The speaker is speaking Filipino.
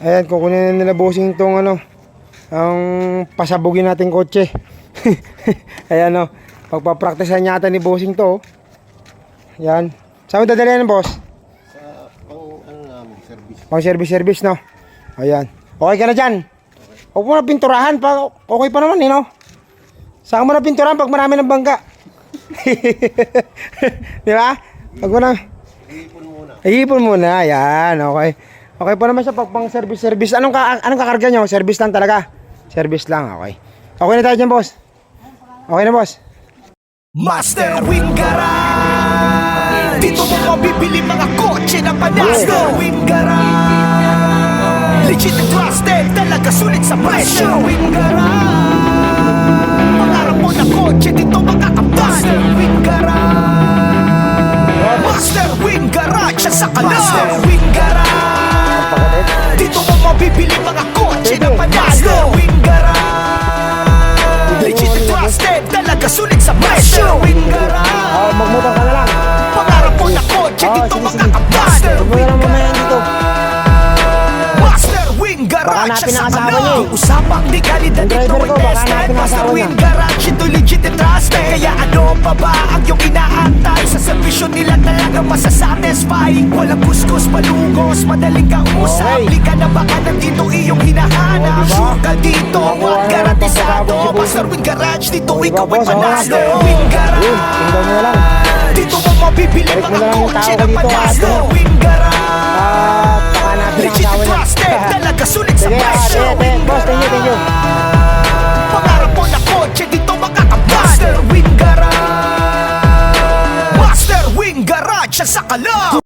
Ayan, kukunin na nila bossing tong ano, ang pasabugin nating kotse. Ayan o, pagpapraktisan yata ni bossing to. oh. Yan. Saan mo dadali yan, boss? Sa pang ano namin, service. Pang service-service, no? Ayan. Okay ka na dyan? Huwag mo na pinturahan. Pa, okay pa naman, eh, no? Saan mo na pinturahan pag marami ng bangga? Di ba? Huwag mo na. Iipon muna. Iipon muna. Ayan, okay. Okay pa naman siya pag pang service-service. Anong, ka, anong kakarga nyo? Service lang talaga? Service lang, okay. Okay na tayo dyan, boss. Okay na, boss. Master Wing Garage Dito mo mabibili mga kotse na panas Master Wing Garage Legit and trusted, talaga sulit sa presyo Master Wing Garage Pangarap mo na kotse, dito makakamtan Master Wing Garage Master Wing Garage, sa kalam Master Wing Garage Dito mo mabibili mga kotse na panas Master Wing Garage Legit and trusted, talaga sulit sa presyo Wing Garage Oh, magmotor ka na lang. Pangarap mo na kotse, Oh, dito sige, sige. makakamtan Huwag mo na lang mamaya dito. Master Wing Baka Garage hanapin sa ang asawa Manila. niya eh. Usapang Yung dito driver ay tested Master niya. Garage, ito legit and trusted Kaya ano pa ba ang iyong inaantay Sa servisyo nila talaga masasatisfy Walang kuskus, malugos, madaling kausap. Di ka na baka nandito iyong hinahanap Oh? Sure ka dito, at na ng garantisado. Master Wing Garage, dito ikaw ay panalo. Wing Garage. Dito mo mabibili mga kotse na panalo. ate. Wing Garage Sa sakala